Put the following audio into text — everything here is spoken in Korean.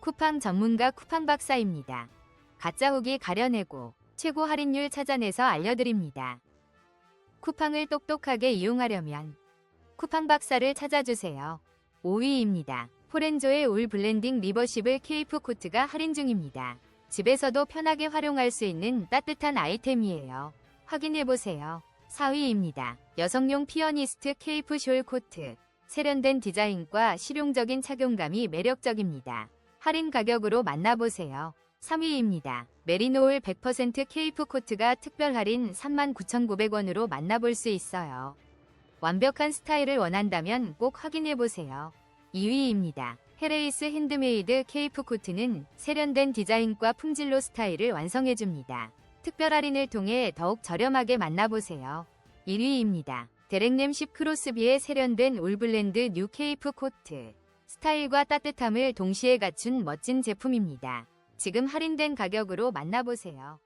쿠팡 전문가 쿠팡 박사입니다. 가짜 후기 가려내고 최고 할인율 찾아내서 알려드립니다. 쿠팡을 똑똑하게 이용하려면 쿠팡 박사를 찾아주세요. 5위입니다. 포렌조의 올 블렌딩 리버시블 케이프 코트가 할인 중입니다. 집에서도 편하게 활용할 수 있는 따뜻한 아이템이에요. 확인해보세요. 4위입니다. 여성용 피어니스트 케이프 숄 코트. 세련된 디자인과 실용적인 착용감이 매력적입니다. 할인 가격으로 만나보세요. 3위입니다. 메리노울 100% 케이프 코트가 특별 할인 39,900원으로 만나볼 수 있어요. 완벽한 스타일을 원한다면 꼭 확인해보세요. 2위입니다. 헤레이스 핸드메이드 케이프 코트는 세련된 디자인과 품질로 스타일을 완성해줍니다. 특별 할인을 통해 더욱 저렴하게 만나보세요. 1위입니다. 데렉nem 10 크로스비의 세련된 올블렌드 뉴 케이프 코트. 스타일과 따뜻함을 동시에 갖춘 멋진 제품입니다. 지금 할인된 가격으로 만나보세요.